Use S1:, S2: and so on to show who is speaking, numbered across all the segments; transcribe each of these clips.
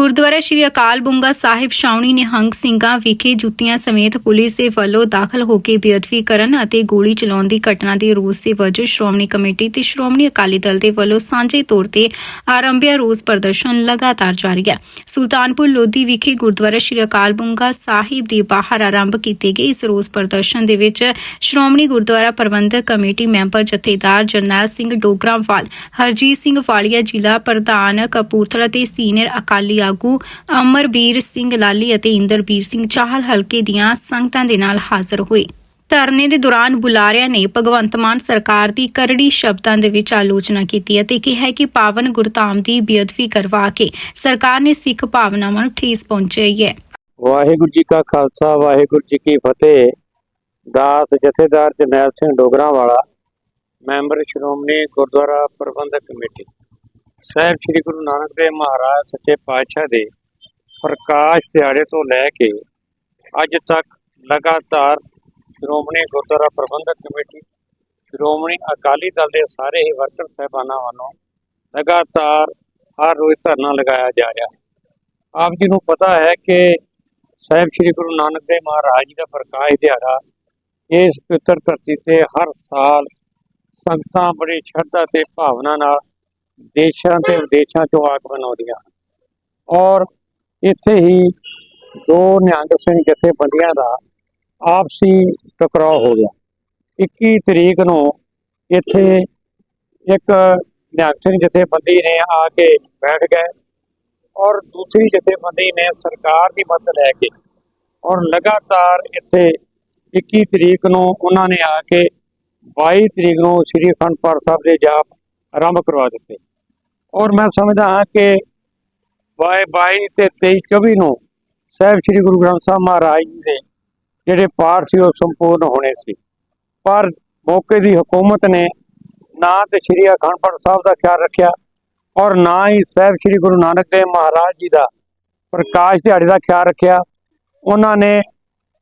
S1: ਗੁਰਦੁਆਰਾ ਸ਼੍ਰੀ ਅਕਾਲ ਬੁੰਗਾ ਸਾਹਿਬ ਸ਼ਾਉਣੀ ਨਿਹੰਗ ਸਿੰਘਾਂ ਵਿਖੇ ਜੁੱਤੀਆਂ ਸਮੇਤ ਪੁਲਿਸ ਦੇ ਵੱਲੋਂ ਦਾਖਲ ਹੋ ਕੇ ਬੇਅਦਬੀ ਕਰਨ ਅਤੇ ਗੋਲੀ ਚਲਾਉਣ ਦੀ ਘਟਨਾ ਦੇ ਰੋਸ ਦੇ ਵਜੋਂ ਸ਼੍ਰੋਮਣੀ ਕਮੇਟੀ ਤੇ ਸ਼੍ਰੋਮਣੀ ਅਕਾਲੀ ਦਲ ਦੇ ਵੱਲੋਂ ਸਾਂਝੇ ਤੌਰ ਤੇ ਆਰੰਭਿਆ ਰੋਸ ਪ੍ਰਦਰਸ਼ਨ ਲਗਾਤਾਰ ਜਾਰੀ ਹੈ। ਸੁਲਤਾਨਪੁਰ ਲੋਧੀ ਵਿਖੇ ਗੁਰਦੁਆਰਾ ਸ਼੍ਰੀ ਅਕਾਲ ਬੁੰਗਾ ਸਾਹਿਬ ਦੇ ਬਾਹਰ ਆਰੰਭ ਕੀਤੇ ਗਏ ਇਸ ਰੋਸ ਪ੍ਰਦਰਸ਼ਨ ਦੇ ਵਿੱਚ ਸ਼੍ਰੋਮਣੀ ਗੁਰਦੁਆਰਾ ਪ੍ਰਬੰਧਕ ਕਮੇਟੀ ਮੈਂਬਰ ਜਥੇਦਾਰ ਜਰਨੈਲ ਸਿੰਘ ਡੋਗਰਾਵਾਲ, ਹਰਜੀਤ ਸਿੰਘ ਵਾਲੀਆ ਜ਼ਿਲ੍ਹਾ ਪ੍ਰਧਾਨ ਕਪੂਰਥਲਾ ਤੇ ਸੀਨੀਅਰ ਅਕਾਲੀ ਆਗੂ ਅਮਰਬੀਰ ਸਿੰਘ ਲਾਲੀ ਅਤੇ ਇੰਦਰਬੀਰ ਸਿੰਘ ਚਾਹਲ ਹਲਕੇ ਦੀਆਂ ਸੰਗਤਾਂ ਦੇ ਨਾਲ ਹਾਜ਼ਰ ਹੋਏ। ਧਰਨੇ ਦੇ ਦੌਰਾਨ ਬੁਲਾਰਿਆਂ ਨੇ ਭਗਵੰਤ ਮਾਨ ਸਰਕਾਰ ਦੀ ਕਰੜੀ ਸ਼ਬਦਾਂ ਦੇ ਵਿੱਚ ਆਲੋਚਨਾ ਕੀਤੀ ਅਤੇ ਕਿਹਾ ਕਿ ਪਾਵਨ ਗੁਰਧਾਮ ਦੀ ਬੇਅਦਬੀ ਕਰਵਾ ਕੇ ਸਰਕਾਰ ਨੇ ਸਿੱਖ ਭਾਵਨਾਵਾਂ ਨੂੰ ਠੇਸ ਪਹੁੰਚਾਈ ਹੈ।
S2: ਵਾਹਿਗੁਰੂ ਜੀ ਕਾ ਖਾਲਸਾ, ਵਾਹਿਗੁਰੂ ਜੀ ਕੀ ਫਤਿਹ। ਦਾਸ, ਜਥੇਦਾਰ ਜਰਨੈਲ ਸਿੰਘ ਡੋਗਰਾ ਵਾਲਾ ਮੈਂਬਰ ਸ਼੍ਰੋਮਣੀ ਗੁਰਦੁਆਰਾ ਪ੍ਰਬੰਧਕ ਕਮੇਟੀ। ਸਾਹਿਬ ਸ੍ਰੀ ਗੁਰੂ ਨਾਨਕ ਦੇਵ ਮਹਾਰਾਜ ਸੱਚੇ ਪਾਤਸ਼ਾਹ ਦੇ ਪ੍ਰਕਾਸ਼ ਦਿਹਾੜੇ ਤੋਂ ਲੈ ਕੇ ਅੱਜ ਤੱਕ ਲਗਾਤਾਰ ਸ਼੍ਰੋਮਣੀ ਗੁਰਦੁਆਰਾ ਪ੍ਰਬੰਧਕ ਕਮੇਟੀ, ਸ਼੍ਰੋਮਣੀ ਅਕਾਲੀ ਦਲ ਦੇ ਸਾਰੇ ਹੀ ਵਰਕਰ ਸਹਿਬਾਨਾਂ ਵੱਲੋਂ ਲਗਾਤਾਰ ਹਰ ਰੋਜ਼ ਧਰਨਾ ਲਗਾਇਆ ਜਾ ਰਿਹਾ ਹੈ। ਆਪ ਜੀ ਨੂੰ ਪਤਾ ਹੈ ਕਿ ਸਾਹਿਬ ਸ੍ਰੀ ਗੁਰੂ ਨਾਨਕ ਦੇਵ ਮਹਾਰਾਜ ਜੀ ਦਾ ਪ੍ਰਕਾਸ਼ ਦਿਹਾੜਾ ਇਸ ਪਵਿੱਤਰ ਧਰਤੀ ਤੇ ਹਰ ਸਾਲ ਸੰਗਤਾਂ ਬੜੀ ਸ਼ਰਧਾ ਤੇ ਭਾਵਨਾ ਨਾਲ ਦੇਸ਼ਾਂ ਤੇ ਵਿਦੇਸ਼ਾਂ ਚੋਂ ਆਗਮਨ ਆਉਂਦੀਆਂ ਹਨ। ਔਰ ਇੱਥੇ ਹੀ ਦੋ ਨਿਹੰਗ ਸਿੰਘ ਜਥੇਬੰਦੀਆਂ ਦਾ ਆਪਸੀ ਟਕਰਾਅ ਹੋ ਗਿਆ। 21 ਤਰੀਕ ਨੂੰ ਇੱਥੇ ਇੱਕ ਨਿਹੰਗ ਸਿੰਘ ਜਥੇਬੰਦੀ ਨੇ ਆ ਕੇ ਬੈਠ ਗਏ ਔਰ ਦੂਸਰੀ ਜਥੇਬੰਦੀ ਨੇ ਸਰਕਾਰ ਦੀ ਮਦਦ ਲੈ ਕੇ ਔਰ ਲਗਾਤਾਰ ਇੱਥੇ 21 ਤਰੀਕ ਨੂੰ ਉਹਨਾਂ ਨੇ ਆ ਕੇ 22 ਤਰੀਕ ਨੂੰ ਸ੍ਰੀ ਅਖੰਡ ਪਾਠ ਸਾਹਿਬ ਦੇ ਜਾਪ ਆਰੰਭ ਕਰਵਾ ਦਿੱਤੇ। ਔਰ ਮੈਂ ਸਮਝਦਾ ਹਾਂ ਕਿ 22 22 ਤੇ 23 24 ਨੂੰ ਸਾਹਿਬ ਸ੍ਰੀ ਗੁਰੂ ਗ੍ਰੰਥ ਸਾਹਿਬ ਮਹਾਰਾਜ ਜੀ ਦੇ ਜਿਹੜੇ ਪਾਠ ਸੀ ਉਹ ਸੰਪੂਰਨ ਹੋਣੇ ਸੀ। ਪਰ ਮੌਕੇ ਦੀ ਹਕੂਮਤ ਨੇ ਨਾ ਤੇ ਸ੍ਰੀ ਅਖੰਡ ਪਾਠ ਸਾਹਿਬ ਦਾ ਖਿਆਲ ਰੱਖਿਆ ਔਰ ਨਾ ਹੀ ਸਾਹਿਬ ਸ੍ਰੀ ਗੁਰੂ ਨਾਨਕ ਦੇਵ ਮਹਾਰਾਜ ਜੀ ਦਾ ਪ੍ਰਕਾਸ਼ ਦਿਹਾੜੇ ਦਾ ਖਿਆਲ ਰੱਖਿਆ। ਉਹਨਾਂ ਨੇ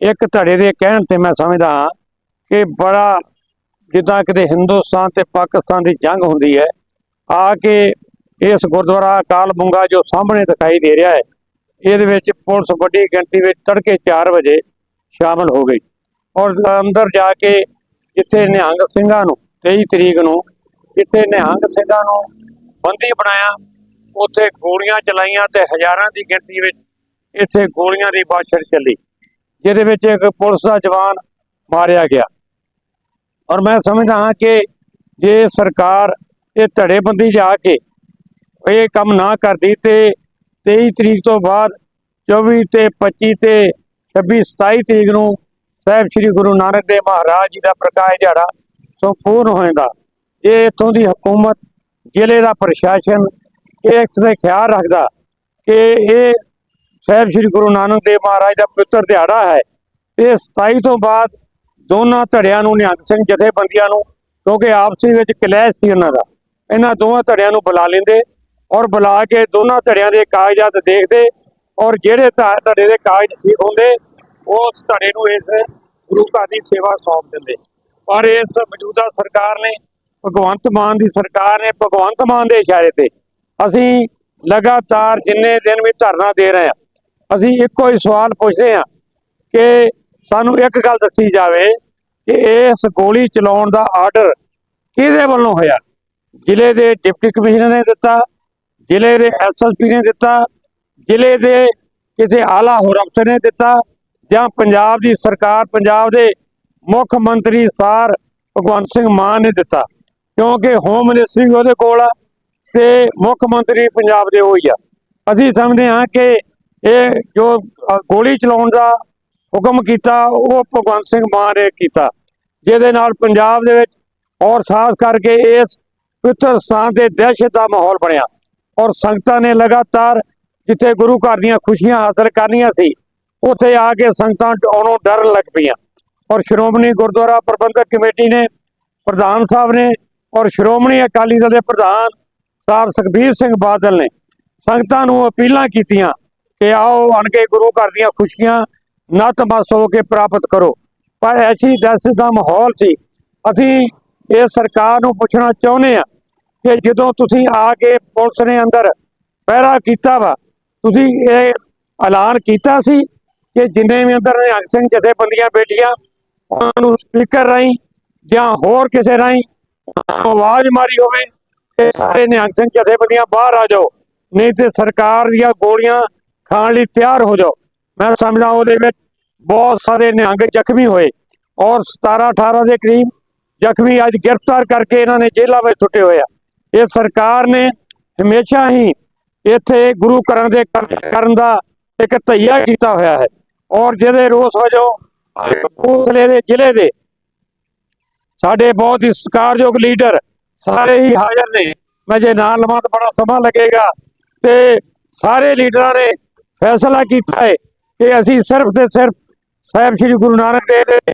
S2: ਇੱਕ ਧੜੇ ਦੇ ਕਹਿਣ ਤੇ ਮੈਂ ਸਮਝਦਾ ਹਾਂ ਕਿ ਬੜਾ ਜਿੱਦਾਂ ਕਿਤੇ ਹਿੰਦੁਸਤਾਨ ਤੇ ਪਾਕਿਸਤਾਨ ਦੀ ਜੰਗ ਹੁੰਦੀ ਹੈ, ਆ ਕੇ ਇਸ ਗੁਰਦੁਆਰਾ ਅਕਾਲ ਬੁੰਗਾ ਜੋ ਸਾਹਮਣੇ ਦਿਖਾਈ ਦੇ ਰਿਹਾ ਹੈ, ਇਹਦੇ ਵਿੱਚ ਪੁਲਿਸ ਵੱਡੀ ਗਿਣਤੀ ਵਿੱਚ ਤੜਕੇ 4 ਵਜੇ ਸ਼ਾਮਲ ਹੋ ਗਈ ਔਰ ਅੰਦਰ ਜਾ ਕੇ ਜਿੱਥੇ ਨਿਹੰਗ ਸਿੰਘਾਂ ਨੂੰ 23 ਤਰੀਕ ਨੂੰ ਜਿੱਥੇ ਨਿਹੰਗ ਸਿੰਘਾਂ ਨੂੰ ਬੰਦੀ ਬਣਾਇਆ, ਉੱਥੇ ਗੋਲੀਆਂ ਚਲਾਈਆਂ ਤੇ ਹਜ਼ਾਰਾਂ ਦੀ ਗਿਣਤੀ ਵਿੱਚ ਇੱਥੇ ਗੋਲੀਆਂ ਦੀ ਬਾਛੜ ਚੱਲੀ, ਜਿਹਦੇ ਵਿੱਚ ਇੱਕ ਪੁਲਿਸ ਦਾ ਜਵਾਨ ਮਾਰਿਆ ਗਿਆ। ਔਰ ਮੈਂ ਸਮਝਦਾ ਹਾਂ ਕਿ ਜੇ ਸਰਕਾਰ ਇਹ ਧੜੇਬੰਦੀ ਜਾ ਕੇ ਇਹ ਕੰਮ ਨਾ ਕਰਦੀ ਤੇ 23 ਤਰੀਕ ਤੋਂ ਬਾਅਦ 24 ਤੇ 25 ਤੇ 26 27 ਤਰੀਕ ਨੂੰ ਸਾਹਿਬ ਸ੍ਰੀ ਗੁਰੂ ਨਾਨਕ ਦੇਵ ਮਹਾਰਾਜ ਜੀ ਦਾ ਪ੍ਰਕਾਸ਼ ਦਿਹਾੜਾ ਸੰਪੂਰਨ ਹੋਏਗਾ। ਇਹ ਇੱਥੋਂ ਦੀ ਹਕੂਮਤ, ਜ਼ਿਲ੍ਹੇ ਦਾ ਪ੍ਰਸ਼ਾਸਨ ਇਹ ਇਸ ਦਾ ਖਿਆਲ ਰੱਖਦਾ ਕਿ ਇਹ ਸਾਹਿਬ ਸ੍ਰੀ ਗੁਰੂ ਨਾਨਕ ਦੇਵ ਮਹਾਰਾਜ ਦਾ ਪਵਿੱਤਰ ਦਿਹਾੜਾ ਹੈ। ਇਹ 27 ਤੋਂ ਬਾਅਦ ਦੋਨਾਂ ਧੜਿਆਂ ਨੂੰ ਨਿਹੰਗ ਸਿੰਘ ਜਥੇਬੰਦੀਆਂ ਨੂੰ, ਕਿਉਂਕਿ ਆਪਸੀ ਵਿੱਚ ਕਲੈਸ਼ ਸੀ ਉਹਨਾਂ ਦਾ, ਇਹਨਾਂ ਦੋਵਾਂ ਧੜਿਆਂ ਨੂੰ ਬੁਲਾ ਲੈਂਦੇ ਔਰ ਬੁਲਾ ਕੇ ਦੋਨਾਂ ਧੜਿਆਂ ਦੇ ਕਾਗਜ਼ਾਤ ਦੇਖਦੇ ਔਰ ਜਿਹੜੇ ਧੜੇ ਦੇ ਕਾਗਜ਼ ਠੀਕ ਹੁੰਦੇ ਉਸ ਧੜੇ ਨੂੰ ਇਸ ਗੁਰੂ ਘਰ ਦੀ ਸੇਵਾ ਸੌਂਪ ਦਿੰਦੇ। ਪਰ ਇਸ ਮੌਜੂਦਾ ਸਰਕਾਰ ਨੇ, ਭਗਵੰਤ ਮਾਨ ਦੀ ਸਰਕਾਰ ਨੇ ਭਗਵੰਤ ਮਾਨ ਦੇ ਇਸ਼ਾਰੇ ਤੇ ਅਸੀਂ ਲਗਾਤਾਰ ਜਿੰਨੇ ਦਿਨ ਵੀ ਧਰਨਾ ਦੇ ਰਹੇ ਹਾਂ, ਅਸੀਂ ਇੱਕੋ ਹੀ ਸਵਾਲ ਪੁੱਛਦੇ ਹਾਂ ਕਿ ਸਾਨੂੰ ਇੱਕ ਗੱਲ ਦੱਸੀ ਜਾਵੇ ਕਿ ਇਸ ਗੋਲੀ ਚਲਾਉਣ ਦਾ ਆਰਡਰ ਕਿਹਦੇ ਵੱਲੋਂ ਹੋਇਆ? ਜ਼ਿਲ੍ਹੇ ਦੇ ਡਿਪਟੀ ਕਮਿਸ਼ਨਰ ਨੇ ਦਿੱਤਾ ਜ਼ਿਲ੍ਹੇ ਦੇ ਐਸਐਸਪੀ ਨੇ ਦਿੱਤਾ, ਜ਼ਿਲ੍ਹੇ ਦੇ ਕਿਸੇ ਆਲਾ ਹੋਰ ਅਫਸਰ ਨੇ ਦਿੱਤਾ, ਜਾਂ ਪੰਜਾਬ ਦੀ ਸਰਕਾਰ, ਪੰਜਾਬ ਦੇ ਮੁੱਖ ਮੰਤਰੀ ਸਾਰ ਭਗਵੰਤ ਸਿੰਘ ਮਾਨ ਨੇ ਦਿੱਤਾ। ਕਿਉਂਕਿ ਹੋਮ ਮਿਨਿਸਟਰੀ ਉਹਦੇ ਕੋਲ ਆ ਤੇ ਮੁੱਖ ਮੰਤਰੀ ਪੰਜਾਬ ਦੇ ਹੋਈ ਆ। ਅਸੀਂ ਸਮਝਦੇ ਹਾਂ ਕਿ ਇਹ ਜੋ ਗੋਲੀ ਚਲਾਉਣ ਦਾ ਹੁਕਮ ਕੀਤਾ, ਉਹ ਭਗਵੰਤ ਸਿੰਘ ਮਾਨ ਨੇ ਕੀਤਾ। ਜਿਹਦੇ ਨਾਲ ਪੰਜਾਬ ਦੇ ਵਿੱਚ ਔਰ ਖਾਸ ਕਰਕੇ ਇਸ ਪਵਿੱਤਰ ਸਥਾਨ ਤੇ ਦਹਿਸ਼ਤ ਦਾ ਮਾਹੌਲ ਬਣਿਆ। ਔਰ ਸੰਗਤਾਂ ਨੇ ਲਗਾਤਾਰ ਜਿੱਥੇ ਗੁਰੂ ਘਰ ਦੀਆਂ ਖੁਸ਼ੀਆਂ ਹਾਸਲ ਕਰਨੀਆਂ ਸੀ, ਉੱਥੇ ਆ ਕੇ ਸੰਗਤਾਂ ਆਉਣੋਂ ਡਰਨ ਲੱਗ ਪਈਆਂ। ਔਰ ਸ਼੍ਰੋਮਣੀ ਗੁਰਦੁਆਰਾ ਪ੍ਰਬੰਧਕ ਕਮੇਟੀ ਨੇ, ਪ੍ਰਧਾਨ ਸਾਹਿਬ ਨੇ ਔਰ ਸ਼੍ਰੋਮਣੀ ਅਕਾਲੀ ਦਲ ਦੇ ਪ੍ਰਧਾਨ ਸਾਹਿਬ ਸੁਖਬੀਰ ਸਿੰਘ ਬਾਦਲ ਨੇ ਸੰਗਤਾਂ ਨੂੰ ਅਪੀਲਾਂ ਕੀਤੀਆਂ ਕਿ ਆਓ ਆਣ ਕੇ ਗੁਰੂ ਘਰ ਦੀਆਂ ਖੁਸ਼ੀਆਂ ਨਤਮਸਤ ਹੋ ਕੇ ਪ੍ਰਾਪਤ ਕਰੋ। ਪਰ ਐਸੀ ਦਹਿਸ਼ਤ ਦਾ ਮਾਹੌਲ ਸੀ। ਅਸੀਂ ਇਹ ਸਰਕਾਰ ਨੂੰ ਪੁੱਛਣਾ ਚਾਹੁੰਦੇ ਆ ਕਿ ਜਦੋਂ ਤੁਸੀਂ ਆ ਕੇ ਪੁਲਿਸ ਨੇ ਅੰਦਰ ਪਹਿਰਾ ਕੀਤਾ ਵਾ, ਤੁਸੀਂ ਇਹ ਐਲਾਨ ਕੀਤਾ ਸੀ ਕਿ ਜਿੰਨੇ ਵੀ ਅੰਦਰ ਨਿਹੰਗ ਸਿੰਘ ਜਥੇਬੰਦੀਆਂ ਬੈਠੀਆਂ, ਉਹਨਾਂ ਨੂੰ ਸਪੀਕਰ ਰਾਹੀਂ ਜਾਂ ਹੋਰ ਕਿਸੇ ਰਾਹੀਂ ਆਵਾਜ਼ ਮਾਰੀ ਹੋਵੇ ਕਿ ਸਾਰੇ ਨਿਹੰਗ ਸਿੰਘ ਜਥੇਬੰਦੀਆਂ ਬਾਹਰ ਆ ਜਾਓ, ਨਹੀਂ ਤੇ ਸਰਕਾਰ ਦੀਆਂ ਗੋਲੀਆਂ ਖਾਣ ਲਈ ਤਿਆਰ ਹੋ ਜਾਓ। ਮੈਂ ਸਮਝਦਾ ਉਹਦੇ ਵਿੱਚ ਬਹੁਤ ਸਾਰੇ ਨਿਹੰਗ ਜ਼ਖਮੀ ਹੋਏ ਔਰ 17 18 ਦੇ ਕਰੀਬ ਜ਼ਖਮੀ ਅੱਜ ਗ੍ਰਿਫਤਾਰ ਕਰਕੇ ਇਹਨਾਂ ਨੇ ਜੇਲ੍ਹਾਂ ਵਿੱਚ ਸੁੱਟੇ ਹੋਏ ਆ। ਇਹ ਸਰਕਾਰ ਨੇ ਹਮੇਸ਼ਾ ਹੀ ਇੱਥੇ ਗੁਰੂ ਘਰਾਂ ਦੇ ਕਰਨ ਦਾ ਇੱਕ ਧਈਆ ਕੀਤਾ ਹੋਇਆ ਹੈ। ਔਰ ਜਿਹਦੇ ਰੋਸ ਵਜੋਂ ਕਪੂਰਥਲੇ ਦੇ ਜ਼ਿਲ੍ਹੇ ਦੇ ਸਾਡੇ ਬਹੁਤ ਹੀ ਸਤਿਕਾਰਯੋਗ ਲੀਡਰ ਸਾਰੇ ਹੀ ਹਾਜ਼ਰ ਨੇ। ਮੈਂ ਜੇ ਨਾਂ ਲਵਾਂ ਤਾਂ ਬੜਾ ਸਮਾਂ ਲੱਗੇਗਾ। ਤੇ ਸਾਰੇ ਲੀਡਰਾਂ ਨੇ ਫੈਸਲਾ ਕੀਤਾ ਹੈ ਕਿ ਅਸੀਂ ਸਿਰਫ ਤੇ ਸਿਰਫ ਸਾਹਿਬ ਸ੍ਰੀ ਗੁਰੂ ਨਾਨਕ ਦੇਵ ਦੇ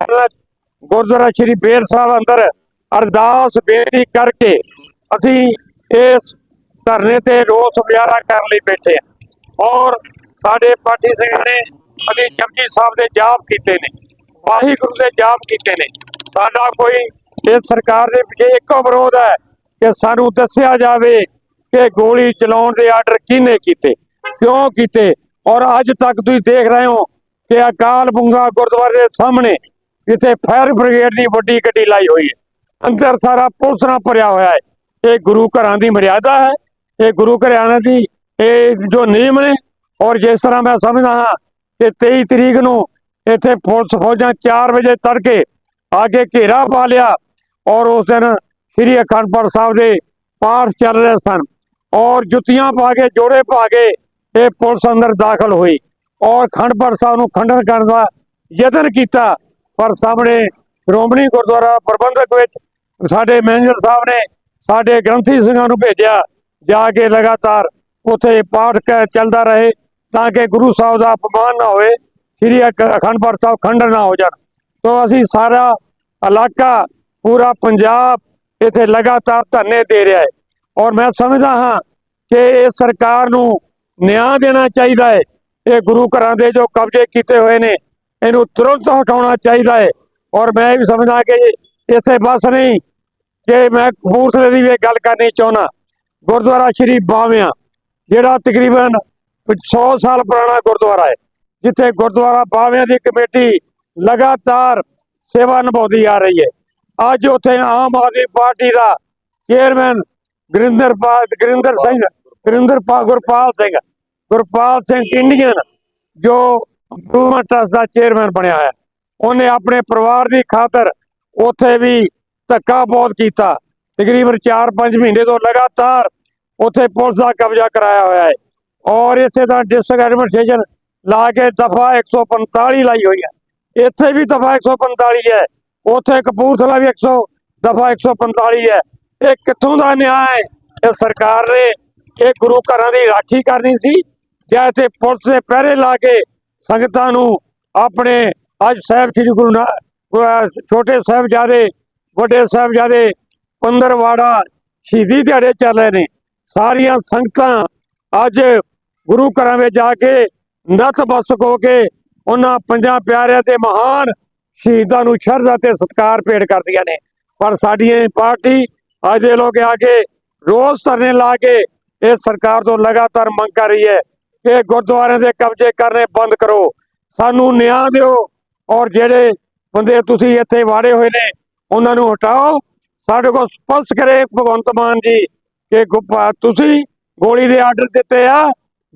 S2: ਗੁਰਦੁਆਰਾ ਸ੍ਰੀ ਬੇਰ ਸਾਹਿਬ ਅੰਦਰ ਅਰਦਾਸ ਬੇਨਤੀ ਕਰਕੇ ਅਸੀਂ ਇਸ ਧਰਨੇ ਤੇ ਰੋਸ ਮੁਜ਼ਾਹਰਾ ਕਰਨ ਲਈ ਬੈਠੇ ਹਾਂ। ਔਰ ਸਾਡੇ ਪਾਠੀ ਸਿੰਘਾਂ ਨੇ ਅਸੀਂ ਜਪਜੀ ਸਾਹਿਬ ਦੇ ਜਾਪ ਕੀਤੇ ਨੇ, ਵਾਹਿਗੁਰੂ ਦੇ ਜਾਪ ਕੀਤੇ ਨੇ। ਸਾਡਾ ਕੋਈ ਇਸ ਸਰਕਾਰ ਦੇ ਪਿੱਛੇ ਇੱਕੋ ਵਿਰੋਧ ਹੈ ਕਿ ਸਾਨੂੰ ਦੱਸਿਆ ਜਾਵੇ ਕਿ ਗੋਲੀ ਚਲਾਉਣ ਦੇ ਆਰਡਰ ਕਿਹਨੇ ਕੀਤੇ, ਕਿਉਂ ਕੀਤੇ? ਔਰ ਅੱਜ ਤੱਕ ਤੁਸੀਂ ਦੇਖ ਰਹੇ ਹੋ ਕਿ ਅਕਾਲ ਬੁੰਗਾ ਗੁਰਦੁਆਰੇ ਦੇ ਸਾਹਮਣੇ ਜਿੱਥੇ ਫਾਇਰ ਬ੍ਰਿਗੇਡ ਦੀ ਵੱਡੀ ਗੱਡੀ ਲਾਈ ਹੋਈ ਹੈ। ਅੰਦਰ ਸਾਰਾ ਪੁਲਿਸ ਨਾਲ ਭਰਿਆ ਹੋਇਆ ਹੈ। ਇਹ ਗੁਰੂ ਘਰਾਂ ਦੀ ਮਰਿਆਦਾ ਹੈ। ਇਹ ਗੁਰੂ ਘਰਾਂ ਦੀ ਇਹ ਜੋ ਨਿਯਮ ਨੇ, ਔਰ ਜਿਸ ਤਰ੍ਹਾਂ ਮੈਂ ਸਮਝਦਾ ਹਾਂ ਕਿ 23 ਤਰੀਕ ਨੂੰ ਇੱਥੇ ਪੁਲਿਸ ਫੌਜਾਂ 4 ਵਜੇ ਤੜਕੇ ਆ ਕੇ ਘੇਰਾ ਪਾ ਲਿਆ, ਔਰ ਉਸ ਦਿਨ ਸ੍ਰੀ ਅਖੰਡ ਪਾਠ ਸਾਹਿਬ ਦੇ ਪਾਠ ਚੱਲ ਰਹੇ ਸਨ, ਔਰ ਜੁੱਤੀਆਂ ਪਾ ਕੇ, ਜੋੜੇ ਪਾ ਕੇ ਇਹ ਪੁਲਿਸ ਅੰਦਰ ਦਾਖਲ ਹੋਈ, ਔਰ ਅਖੰਡ ਪਾਠ ਸਾਹਿਬ ਨੂੰ ਖੰਡਨ ਕਰਨ ਦਾ ਯਤਨ ਕੀਤਾ। ਪਰ ਸਾਹਮਣੇ ਸ਼੍ਰੋਮਣੀ ਗੁਰਦੁਆਰਾ ਪ੍ਰਬੰਧਕ ਵਿੱਚ ਸਾਡੇ ਮੈਨੇਜਰ ਸਾਹਿਬ ਨੇ ਸਾਡੇ ਗ੍ਰੰਥੀ ਸਿੰਘਾਂ ਨੂੰ ਭੇਜਿਆ ਜਾ ਕੇ ਲਗਾਤਾਰ ਉੱਥੇ ਪਾਠ ਕ- ਚੱਲਦਾ ਰਹੇ ਤਾਂ ਕਿ ਗੁਰੂ ਸਾਹਿਬ ਦਾ ਅਪਮਾਨ ਨਾ ਹੋਵੇ, ਸ੍ਰੀ ਅਖ- ਅਖੰਡ ਪਾਠ ਸਾਹਿਬ ਖੰਡਨ ਨਾ ਹੋ ਜਾਣ। ਤੋਂ ਅਸੀਂ ਸਾਰਾ ਇਲਾਕਾ, ਪੂਰਾ ਪੰਜਾਬ ਇੱਥੇ ਲਗਾਤਾਰ ਧਰਨੇ ਦੇ ਰਿਹਾ ਹੈ। ਔਰ ਮੈਂ ਸਮਝਦਾ ਹਾਂ ਕਿ ਇਹ ਸਰਕਾਰ ਨੂੰ ਨਿਆਂ ਦੇਣਾ ਚਾਹੀਦਾ ਹੈ। ਇਹ ਗੁਰੂ ਘਰਾਂ ਦੇ ਜੋ ਕਬਜ਼ੇ ਕੀਤੇ ਹੋਏ ਨੇ, ਇਹਨੂੰ ਤੁਰੰਤ ਹਟਾਉਣਾ ਚਾਹੀਦਾ ਹੈ। ਔਰ ਮੈਂ ਇਹ ਵੀ ਸਮਝਦਾ ਕਿ ਇੱਥੇ ਬਸ ਨਹੀਂ ਕਿ ਮੈਂ ਕਪੂਰਥਲੇ ਦੀ ਵੀ ਗੱਲ ਕਰਨੀ ਚਾਹੁੰਦਾ, ਗੁਰਦੁਆਰਾ ਸ਼੍ਰੀ ਬਾਵਿਆਂ ਜਿਹੜਾ ਤਕਰੀਬਨ 100 ਸਾਲ ਪੁਰਾਣਾ ਗੁਰਦੁਆਰਾ ਹੈ, ਜਿੱਥੇ ਗੁਰਦੁਆਰਾ ਬਾਵਿਆਂ ਦੀ ਕਮੇਟੀ ਲਗਾਤਾਰ ਸੇਵਾ ਨਿਭਾਉਂਦੀ ਆ ਰਹੀ ਹੈ। ਅੱਜ ਉੱਥੇ ਆਮ ਆਦਮੀ ਪਾਰਟੀ ਦਾ ਚੇਅਰਮੈਨ ਗੁਰਿੰਦਰਪਾਲ ਗੁਰਿੰਦਰ ਸਿੰਘ ਗੁਰਿੰਦਰਪਾਲ ਗੁਰਪਾਲ ਸਿੰਘ ਗੁਰਪਾਲ ਸਿੰਘ ਇੰਡੀਅਨ, ਜੋ ਇੰਪਰੂਵਮੈਂਟ ਦਾ ਚੇਅਰਮੈਨ ਬਣਿਆ ਹੈ। ਉਹਨੇ ਆਪਣੇ ਪਰਿਵਾਰ ਦੀ ਖਾਤਰ ਉੱਥੇ ਵੀ ਧੱਕਾ ਬਹੁਤ ਕੀਤਾ। ਤਕਰੀਬਨ 4-5 ਮਹੀਨੇ ਤੋਂ ਲਗਾਤਾਰ ਉੱਥੇ ਪੁਲਿਸ ਦਾ ਕਬਜ਼ਾ ਕਰਾਇਆ ਹੋਇਆ ਹੈ। ਔਰ ਇੱਥੇ ਤਾਂ ਡਿਸਟ੍ਰਿਕਟ ਐਡਮਿਨਿਸਟ੍ਰੇਸ਼ਨ ਲਾ ਕੇ ਦਫਾ 145 ਲਾਈ ਹੋਈ ਹੈ। ਇੱਥੇ ਵੀ ਦਫਾ 145 ਹੈ। ਉੱਥੇ ਕਪੂਰਥਲਾ ਵੀ 100 ਦਫਾ 145 ਹੈ। ਇਹ ਕਿੱਥੋਂ ਦਾ ਨਿਆਂ ਹੈ? ਇਹ ਸਰਕਾਰ ਨੇ ਇਹ ਗੁਰੂ ਘਰਾਂ ਦੀ ਰਾਖੀ ਕਰਨੀ ਸੀ। ਜਾਂ ਇੱਥੇ ਪੁਲਿਸ ਦੇ ਪਹਿਰੇ ਲਾ ਕੇ ਸੰਗਤਾਂ ਨੂੰ ਆਪਣੇ ਅੱਜ ਸਾਹਿਬ ਸ੍ਰੀ ਗੁਰੂ ਨਾ ਅਹ ਛੋਟੇ ਸਾਹਿਬਜ਼ਾਦੇ ਵੱਡੇ ਸਾਹਿਬਜ਼ਾਦੇ ਪੰਦਰਵਾੜਾ ਸ਼ਹੀਦੀ ਦਿਹਾੜੇ ਚੱਲ ਰਹੇ ਨੇ। ਸਾਰੀਆਂ ਸੰਗਤਾਂ ਅੱਜ ਗੁਰੂ ਘਰਾਂ ਵਿੱਚ ਜਾ ਕੇ ਨਤਮਸਤਕ ਹੋ ਕੇ ਉਹਨਾਂ ਪੰਜਾਂ ਪਿਆਰਿਆਂ ਤੇ ਮਹਾਨ ਸ਼ਹੀਦਾਂ ਨੂੰ ਸ਼ਰਧਾ ਤੇ ਸਤਿਕਾਰ ਭੇਟ ਕਰਦੀਆਂ ਨੇ। ਪਰ ਸਾਡੀ ਇਹ ਪਾਰਟੀ ਅੱਜ ਦੇ ਲੋਕ ਆ ਕੇ ਰੋਜ਼ ਧਰਨੇ ਲਾ ਕੇ ਇਹ ਸਰਕਾਰ ਤੋਂ ਲਗਾਤਾਰ ਮੰਗ ਕਰ ਰਹੀ ਹੈ ਕਿ ਗੁਰਦੁਆਰਿਆਂ ਦੇ ਕਬਜ਼ੇ ਕਰਨੇ ਬੰਦ ਕਰੋ। ਸਾਨੂੰ ਨਿਆਂ ਦਿਓ ਔਰ ਜਿਹੜੇ ਬੰਦੇ ਤੁਸੀਂ ਇੱਥੇ ਵਾੜੇ ਹੋਏ ਨੇ ਉਹਨਾਂ ਨੂੰ ਹਟਾਓ। ਸਾਡੇ ਕੋਲ ਸਪਸ਼ਟ ਕਰੇ ਭਗਵੰਤ ਮਾਨ ਜੀ ਕਿ ਗੁੱਪਾ ਤੁਸੀਂ ਗੋਲੀ ਦੇ ਆਰਡਰ ਦਿੱਤੇ ਆ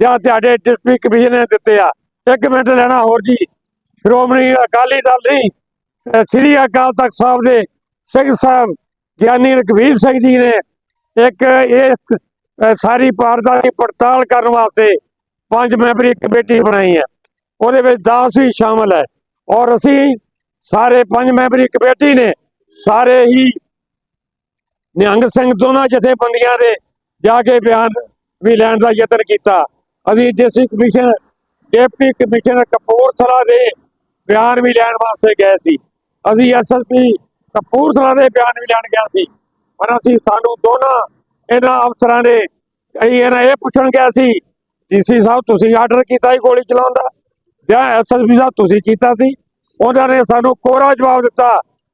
S2: ਜਾਂ ਤੁਹਾਡੇ ਡਿਸਟ੍ਰਿਕਟ ਕਮਿਸ਼ਨ ਨੇ ਦਿੱਤੇ ਆ। ਇੱਕ ਮਿੰਟ ਲੈਣਾ ਹੋਰ ਜੀ। ਸ਼੍ਰੋਮਣੀ ਅਕਾਲੀ ਦਲ ਨਹੀਂ ਸ੍ਰੀ ਅਕਾਲ ਤਖਤ ਸਾਹਿਬ ਦੇ ਸਿੰਘ ਸਾਹਿਬ, ਗਿਆਨੀ ਰਘਵੀਰ ਸਿੰਘ ਜੀ ਨੇ ਇੱਕ ਇਹ ਸਾਰੀ ਪਾਰਦਾ ਦੀ ਪੜਤਾਲ ਕਰਨ ਵਾਸਤੇ ਪੰਜ ਮੈਂਬਰੀ ਕਮੇਟੀ ਬਣਾਈ ਹੈ। ਉਹਦੇ ਵਿੱਚ ਦਾਸ ਵੀ ਸ਼ਾਮਲ ਹੈ। ਔਰ ਅਸੀਂ ਸਾਰੇ ਪੰਜ ਮੈਂਬਰੀ ਕਮੇਟੀ ਨੇ ਸਾਰੇ ਹੀ ਨਿਹੰਗ ਸਿੰਘ ਦੋਨਾਂ ਜਥੇਬੰਦੀਆਂ ਦੇ ਜਾ ਕੇ ਬਿਆਨ ਵੀ ਲੈਣ ਦਾ ਯਤਨ ਕੀਤਾ। ਅਸੀਂ district commission, deputy commissioner Kapurthala ਦੇ ਬਿਆਨ ਵੀ ਲੈਣ ਵਾਸਤੇ ਗਏ ਸੀ। ਅਸੀਂ ਐਸਐਸਪੀ ਕਪੂਰਥਲਾ ਦੇ ਬਿਆਨ ਵੀ ਲੈਣ ਗਿਆ ਸੀ। ਪਰ ਅਸੀਂ ਸਾਨੂੰ ਦੋਨਾਂ ਇਹਨਾਂ ਅਫਸਰਾਂ ਨੇ ਅਸੀਂ ਇਹਨਾਂ ਇਹ ਪੁੱਛਣ ਗਿਆ ਸੀ, ਡੀਸੀ ਸਾਹਿਬ ਤੁਸੀਂ ਆਰਡਰ ਕੀਤਾ ਸੀ ਗੋਲੀ ਚਲਾਉਣ ਦਾ ਜਾਂ ਐਸਐਸਪੀ ਸਾਹਿਬ ਤੁਸੀਂ ਕੀਤਾ ਸੀ? ਉਹਨਾਂ ਨੇ ਸਾਨੂੰ ਕੋਰਾ ਜਵਾਬ ਦਿੱਤਾ।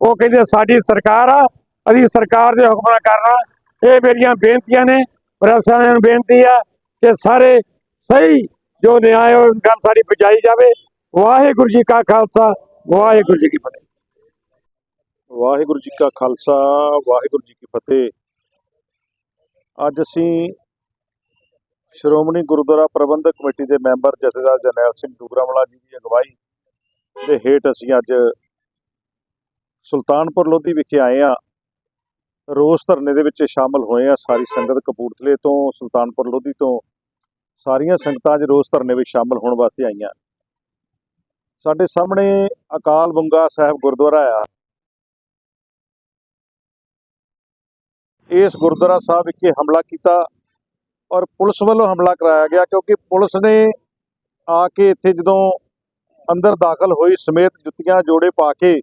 S2: ਉਹ ਕਹਿੰਦੇ ਸਾਡੀ ਸਰਕਾਰ ਆ, ਅਸੀਂ ਸਰਕਾਰ ਦੇ ਹੁਕਮਾਂ ਕਰਨਾ। ਇਹ ਮੇਰੀਆਂ ਬੇਨਤੀਆਂ ਨੇ, ਪ੍ਰਸ਼ਾਸਨ ਨੂੰ ਬੇਨਤੀ ਆ ਕਿ ਸਾਰੇ ਸਹੀ ਜੋ ਨਿਆਂ ਹੈ, ਉਹ ਗੱਲ ਸਾਡੀ ਪਹੁੰਚਾਈ ਜਾਵੇ। ਵਾਹਿਗੁਰੂ ਜੀ ਕਾ ਖਾਲਸਾ, ਵਾਹਿਗੁਰੂ ਜੀ ਕੀ ਫਤਿਹ।
S3: ਵਾਹਿਗੁਰੂ ਜੀ ਕਾ ਖਾਲਸਾ, ਵਾਹਿਗੁਰੂ ਜੀ ਕੀ ਫਤਿਹ। ਅੱਜ ਅਸੀਂ ਸ਼੍ਰੋਮਣੀ ਗੁਰਦੁਆਰਾ ਪ੍ਰਬੰਧਕ ਕਮੇਟੀ ਦੇ ਮੈਂਬਰ ਜਥੇਦਾਰ ਜਰਨੈਲ ਸਿੰਘ ਡੂਗਰਾਵਾਲਾ ਜੀ ਦੀ ਅਗਵਾਈ ਦੇ ਹੇਠ ਅਸੀਂ ਅੱਜ ਸੁਲਤਾਨਪੁਰ ਲੋਧੀ ਵਿਖੇ ਆਏ ਆ। ਰੋਸ ਧਰਨੇ ਦੇ ਵਿੱਚ ਸ਼ਾਮਲ ਹੋਏ ਆ ਸਾਰੀ ਸੰਗਤ ਕਪੂਰਥਲੇ ਤੋਂ, ਸੁਲਤਾਨਪੁਰ ਲੋਧੀ ਤੋਂ। ਸਾਰੀਆਂ ਸੰਗਤਾਂ ਅੱਜ ਰੋਸ ਧਰਨੇ ਵਿੱਚ ਸ਼ਾਮਲ ਹੋਣ ਵਾਸਤੇ ਆਈਆਂ। ਸਾਡੇ ਸਾਹਮਣੇ ਅਕਾਲ ਬੁੰਗਾ ਸਾਹਿਬ ਗੁਰਦੁਆਰਾ ਆ। ਇਸ ਗੁਰਦੁਆਰਾ ਸਾਹਿਬ ਵਿਖੇ ਹਮਲਾ ਕੀਤਾ ਔਰ ਪੁਲਿਸ ਵੱਲੋਂ ਹਮਲਾ ਕਰਾਇਆ ਗਿਆ ਕਿਉਂਕਿ ਪੁਲਿਸ ਨੇ ਆ ਕੇ ਇੱਥੇ ਜਦੋਂ ਅੰਦਰ ਦਾਖਲ ਹੋਈ ਸਮੇਤ ਜੁੱਤੀਆਂ ਜੋੜੇ ਪਾ ਕੇ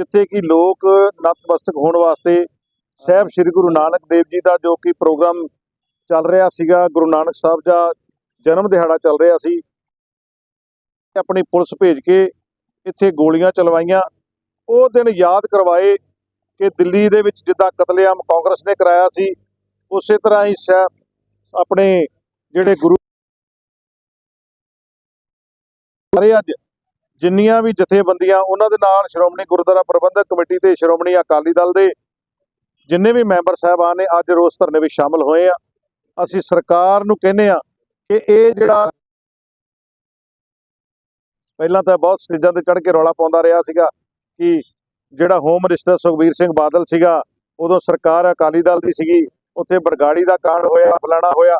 S3: ਜਿੱਥੇ ਕਿ ਲੋਕ ਨਤਮਸਤਕ ਹੋਣ ਵਾਸਤੇ ਸਾਹਿਬ ਸ੍ਰੀ ਗੁਰੂ ਨਾਨਕ ਦੇਵ ਜੀ ਦਾ ਜੋ ਕਿ ਪ੍ਰੋਗਰਾਮ ਚੱਲ ਰਿਹਾ ਸੀਗਾ, ਗੁਰੂ ਨਾਨਕ ਸਾਹਿਬ ਦਾ ਜਨਮ ਦਿਹਾੜਾ ਚੱਲ ਰਿਹਾ ਸੀ। ਆਪਣੀ ਪੁਲਿਸ ਭੇਜ ਕੇ ਇੱਥੇ ਗੋਲੀਆਂ ਚਲਵਾਈਆਂ। ਉਹ ਦਿਨ ਯਾਦ ਕਰਵਾਏ ਕਿ ਦਿੱਲੀ ਦੇ ਵਿੱਚ ਜਿੱਦਾਂ ਕਤਲੇਆਮ ਕਾਂਗਰਸ ਨੇ ਕਰਾਇਆ ਸੀ, ਉਸੇ ਤਰ੍ਹਾਂ ਹੀ ਸਾਹਿਬ ਆਪਣੇ ਜਿਹੜੇ ਗੁਰੂ ਸਾਰੇ ਅੱਜ ਜਿੰਨੀਆਂ ਵੀ ਜਥੇਬੰਦੀਆਂ ਉਹਨਾਂ ਦੇ ਨਾਲ ਸ਼੍ਰੋਮਣੀ ਗੁਰਦੁਆਰਾ ਪ੍ਰਬੰਧਕ ਕਮੇਟੀ ਤੇ ਸ਼੍ਰੋਮਣੀ ਅਕਾਲੀ ਦਲ ਦੇ ਜਿੰਨੇ ਵੀ ਮੈਂਬਰ ਸਾਹਿਬਾਨ ਨੇ, ਅੱਜ ਰੋਸ ਧਰਨੇ ਵਿੱਚ ਸ਼ਾਮਲ ਹੋਏ ਆ। ਅਸੀਂ ਸਰਕਾਰ ਨੂੰ ਕਹਿੰਦੇ ਆ ਕਿ ਇਹ ਜਿਹੜਾ ਪਹਿਲਾਂ ਤਾਂ ਬਹੁਤ ਸਟੇਜਾਂ ਤੇ ਚੜ੍ਹ ਕੇ ਰੌਲਾ ਪਾਉਂਦਾ ਰਿਹਾ ਸੀਗਾ ਕਿ ਜਿਹੜਾ ਹੋਮ ਮਿਨਿਸਟਰ ਸੁਖਬੀਰ ਸਿੰਘ ਬਾਦਲ ਸੀਗਾ, ਉਦੋਂ ਸਰਕਾਰ ਅਕਾਲੀ ਦਲ ਦੀ ਸੀਗੀ, ਉੱਥੇ ਬਰਗਾੜੀ ਦਾ ਕਾਂਡ ਹੋਇਆ, ਫਲਾਣਾ ਹੋਇਆ।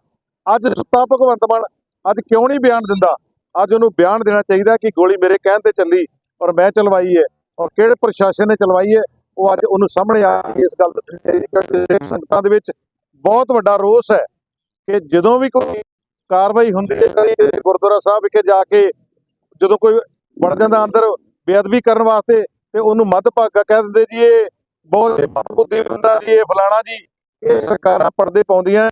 S3: ਅੱਜ ਸੁੱਤਾ ਭਗਵੰਤ ਮਾਨ, ਅੱਜ ਕਿਉਂ ਨਹੀਂ ਬਿਆਨ ਦਿੰਦਾ? ਅੱਜ ਉਹਨੂੰ ਬਿਆਨ ਦੇਣਾ ਚਾਹੀਦਾ ਕਿ ਗੋਲੀ ਮੇਰੇ ਕਹਿਣ ਤੇ ਚੱਲੀ ਔਰ ਮੈਂ ਚਲਵਾਈ ਹੈ ਔਰ ਕਿਹੜੇ ਪ੍ਰਸ਼ਾਸਨ ਨੇ ਚਲਵਾਈ ਹੈ, ਉਹ ਅੱਜ ਉਹਨੂੰ ਸਾਹਮਣੇ ਆ ਕੇ ਇਸ ਗੱਲ ਦੱਸਣੀ ਚਾਹੀਦੀ ਕਿਉਂਕਿ ਸੰਗਤਾਂ ਦੇ ਵਿੱਚ ਬਹੁਤ ਵੱਡਾ ਰੋਸ ਹੈ ਕਿ ਜਦੋਂ ਵੀ ਕੋਈ ਕਾਰਵਾਈ ਹੁੰਦੀ ਹੈ, ਕਦੀ ਗੁਰਦੁਆਰਾ ਸਾਹਿਬ ਵਿਖੇ ਜਾ ਕੇ ਜਦੋਂ ਕੋਈ ਵੜ ਜਾਂਦਾ ਅੰਦਰ ਬੇਅਦਬੀ ਕਰਨ ਵਾਸਤੇ ਤੇ ਉਹਨੂੰ ਮੱਧ ਭਾਗਾ ਕਹਿ ਦਿੰਦੇ ਜੀ, ਇਹ ਬਹੁਤ ਬੁੱਧੀ ਹੁੰਦਾ ਜੀ, ਇਹ ਫਲਾਣਾ ਜੀ, ਇਹ ਸਰਕਾਰਾਂ ਪਰਦੇ ਪਾਉਂਦੀਆਂ,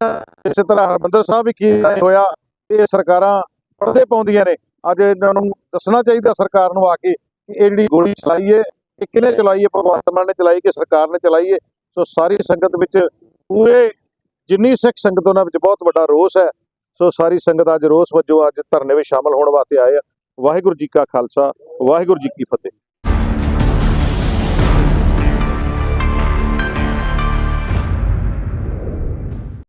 S3: ਇਸੇ ਤਰ੍ਹਾਂ ਹਰਮੰਦਰ ਸਾਹਿਬ ਵੀ ਕੀ ਹੋਇਆ, ਇਹ ਸਰਕਾਰਾਂ ਪਰਦੇ ਪਾਉਂਦੀਆਂ ਨੇ। ਅੱਜ ਇਹਨਾਂ ਨੂੰ ਦੱਸਣਾ ਚਾਹੀਦਾ ਸਰਕਾਰ ਨੂੰ ਆ ਕੇ ਕਿ ਇਹ ਜਿਹੜੀ ਗੋਲੀ ਚਲਾਈ ਹੈ, ਇਹ ਕਿਹਨੇ ਚਲਾਈ ਹੈ? ਭਗਵੰਤ ਮਾਨ ਨੇ ਚਲਾਈ ਕਿ ਸਰਕਾਰ ਨੇ ਚਲਾਈ ਹੈ? ਸੋ ਸਾਰੀ ਸੰਗਤ ਵਿੱਚ ਪੂਰੇ ਜਿੰਨੀ ਸਿੱਖ ਸੰਗਤ ਉਹਨਾਂ ਵਿੱਚ ਬਹੁਤ ਵੱਡਾ ਰੋਸ ਹੈ, ਸੋ ਸਾਰੀ ਸੰਗਤ ਅੱਜ ਰੋਸ ਵਜੋਂ ਅੱਜ ਧਰਨੇ ਵਿੱਚ ਸ਼ਾਮਲ ਹੋਣ ਵਾਸਤੇ ਆਏ ਆ। ਵਾਹਿਗੁਰੂ ਜੀ ਕਾ ਖਾਲਸਾ, ਵਾਹਿਗੁਰੂ ਜੀ ਕੀ ਫਤਿਹ।